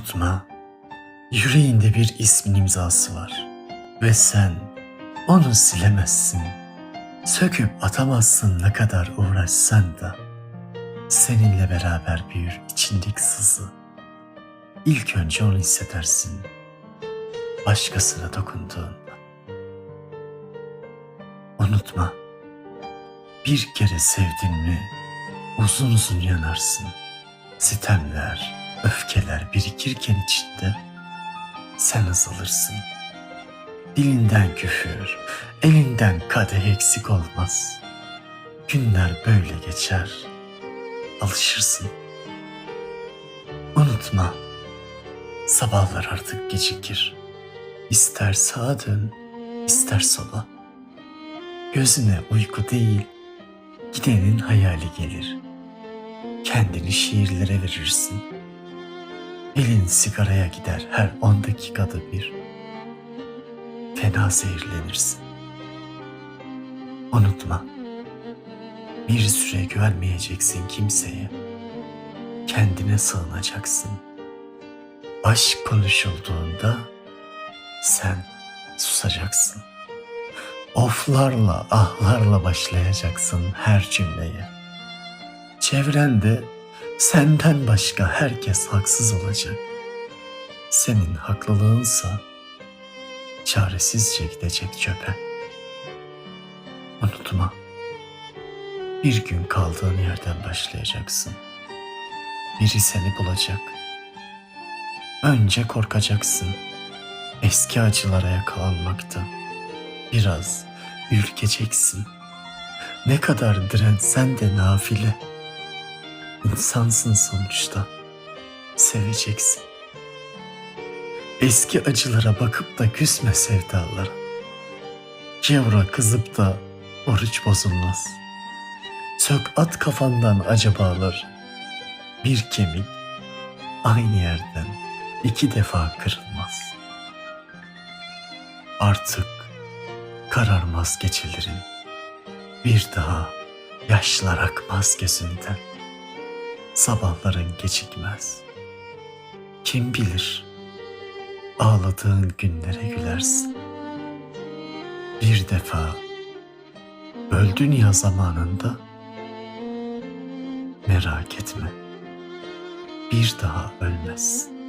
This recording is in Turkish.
Unutma, yüreğinde bir ismin imzası var ve sen onu silemezsin. Söküp atamazsın ne kadar uğraşsan da. Seninle beraber büyür içindeki sızı. İlk önce onu hissedersin. Başkasına dokunduğunda. Unutma, bir kere sevdin mi uzun uzun yanarsın. Sitemler, öfkeler birikirken içinde sen azılırsın. Dilinden küfür, elinden kadeh eksik olmaz. Günler böyle geçer, alışırsın. Unutma, sabahlar artık gecikir. İster sağa dön, ister sola. Gözüne uyku değil, gidenin hayali gelir. Kendini şiirlere verirsin. Elin sigaraya gider her on dakikada bir. Fena zehirlenirsin. Unutma, bir süre güvenmeyeceksin kimseye. Kendine sığınacaksın. Aşk konuşulduğunda sen susacaksın. Oflarla, ahlarla başlayacaksın her cümleye. Çevrende senden başka herkes haksız olacak. Senin haklılığınsa çaresizce gidecek çöpe. Unutma, bir gün kaldığın yerden başlayacaksın. Biri seni bulacak. Önce korkacaksın. Eski acılara yakalanmaktan. Biraz ürkeceksin. Ne kadar dirensen de nafile. İnsansın sonuçta. Seveceksin. Eski acılara bakıp da küsme sevdalara. Kevra kızıp da oruç bozulmaz. Sök at kafandan acabalar. Bir kemik aynı yerden iki defa kırılmaz. Artık kararmaz gecelerin. Bir daha yaşlar akmaz gözünden. Sabahların gecikmez. Kim bilir ağladığın günlere gülersin. Bir defa öldün ya zamanında merak etme bir daha ölmezsin.